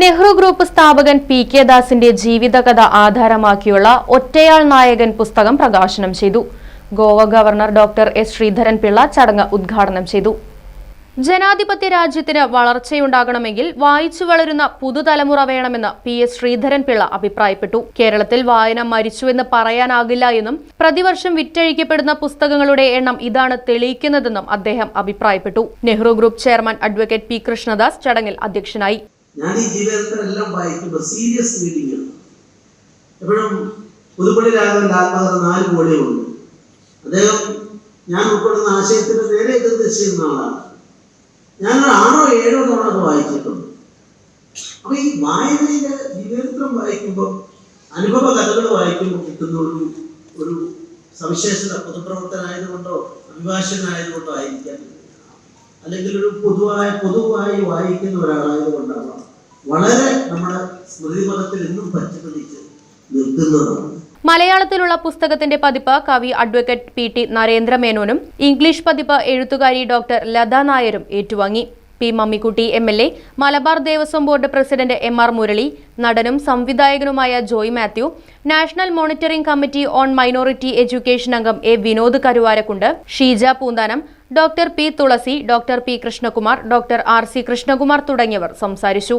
Nehru group സ്ഥാപകൻ P K ദാസിന്റെ ജീവിതകഥ ആധാരമാക്കിയുള്ള ഒറ്റയാൾ നായകൻ പുസ്തകം പ്രകാശനം ചെയ്തു. Goa governor doctor S Sreedharan Pillai ചടങ്ങ് ഉദ്ഘാടനം ചെയ്തു. ജനാധിപത്യ രാജ്യത്തിന് വളർച്ചയുണ്ടാകണമെങ്കിൽ വായിച്ചു വളരുന്ന പുതുതലമുറ വേണമെന്ന് പി എസ് ശ്രീധരൻ പിള്ള അഭിപ്രായപ്പെട്ടു. കേരളത്തിൽ വായന മരിച്ചുവെന്ന് പറയാനാകില്ല എന്നും പ്രതിവർഷം വിറ്റഴിക്കപ്പെടുന്ന പുസ്തകങ്ങളുടെ എണ്ണം ഇതാണ് തെളിയിക്കുന്നതെന്നും അദ്ദേഹം അഭിപ്രായപ്പെട്ടു. Nehru group chairman advocate P Krishnadas ചടങ്ങിൽ അധ്യക്ഷനായി. ഞാൻ ഈ ജീവിതത്തിലെല്ലാം വായിക്കുമ്പോൾ സീരിയസ് റീഡിംഗ് എപ്പോഴും പുതുപ്പള്ളി രാഘവന്റെ ആത്മകഥ നാല് കോടിയുണ്ട് അദ്ദേഹം ഞാൻ ഉൾപ്പെടുന്ന ആശയത്തിന് നേരെ എതിർത്ത് ചെയ്യുന്ന ആളാണ്. ഞാൻ ആറോ ഏഴോ തവണ അത് വായിച്ചിട്ടുണ്ട്. അപ്പൊ ഈ വായനയിലെ ജീവിതം വായിക്കുമ്പോൾ അനുഭവ കഥകൾ വായിക്കുമ്പോൾ കിട്ടുന്ന ഒരു ഒരു സവിശേഷത പൊതുപ്രവർത്തനായതുകൊണ്ടോ അഭിഭാഷകനായതുകൊണ്ടോ ആയിരിക്കാം. അല്ലെങ്കിൽ ഒരു പൊതുവായ പൊതുവായി വായിക്കുന്ന ഒരാളായതുകൊണ്ടാവാം. വളരെ നമ്മുടെ സ്മൃതിപഥത്തിൽ എന്നും പച്ചപിടിച്ച് നിൽക്കുന്നതാണ്. മലയാളത്തിലുള്ള പുസ്തകത്തിന്റെ പതിപ്പ് കവി അഡ്വക്കേറ്റ് പി ടി നരേന്ദ്രമേനോനും ഇംഗ്ലീഷ് പതിപ്പ് എഴുത്തുകാരി ഡോക്ടർ ലത നായരും ഏറ്റുവാങ്ങി. P Mammikutty M L A Malabar Devaswom board president M R Murali നടനും സംവിധായകനുമായ Joy Mathew national monitoring committee on minority education അംഗം A Vinod Karuvarakundu Sheeja Poonthanam doctor P Thulasi doctor P Krishnakumar doctor R C Krishnakumar തുടങ്ങിയവർ സംസാരിച്ചു.